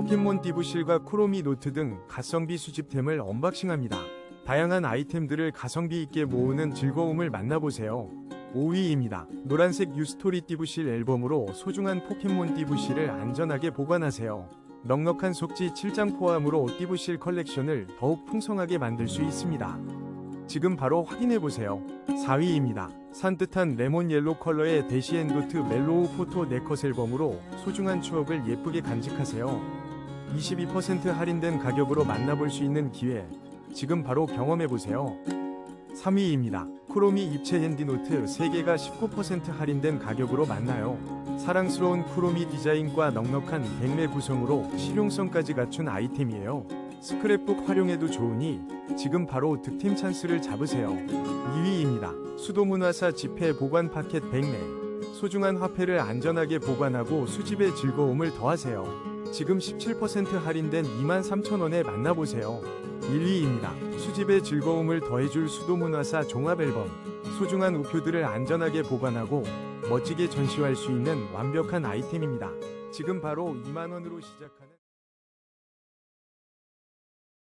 포켓몬 띠부실과 쿠로미 노트 등 가성비 수집템을 언박싱합니다. 다양한 아이템들을 가성비 있게 모으는 즐거움을 만나보세요. 5위입니다. 노란색 유스토리 띠부실 앨범으로 소중한 포켓몬 띠부실을 안전하게 보관하세요. 넉넉한 속지 7장 포함으로 띠부실 컬렉션을 더욱 풍성하게 만들 수 있습니다. 지금 바로 확인해보세요. 4위입니다. 산뜻한 레몬 옐로 컬러의 데시엔도트 멜로우 포토 네컷 앨범으로 소중한 추억을 예쁘게 간직하세요. 22% 할인된 가격으로 만나볼 수 있는 기회. 지금 바로 경험해보세요. 3위입니다. 쿠로미 입체 핸디노트 3개가 19% 할인된 가격으로 만나요. 사랑스러운 쿠로미 디자인과 넉넉한 백매 구성으로 실용성까지 갖춘 아이템이에요. 스크랩북 활용에도 좋으니 지금 바로 득템 찬스를 잡으세요. 2위입니다. 수도문화사 지폐 보관 파켓 100매. 소중한 화폐를 안전하게 보관하고 수집의 즐거움을 더하세요. 지금 17% 할인된 23,000원에 만나보세요. 1위입니다. 수집의 즐거움을 더해줄 수도문화사 종합앨범. 소중한 우표들을 안전하게 보관하고 멋지게 전시할 수 있는 완벽한 아이템입니다. 지금 바로 2만원으로 시작하는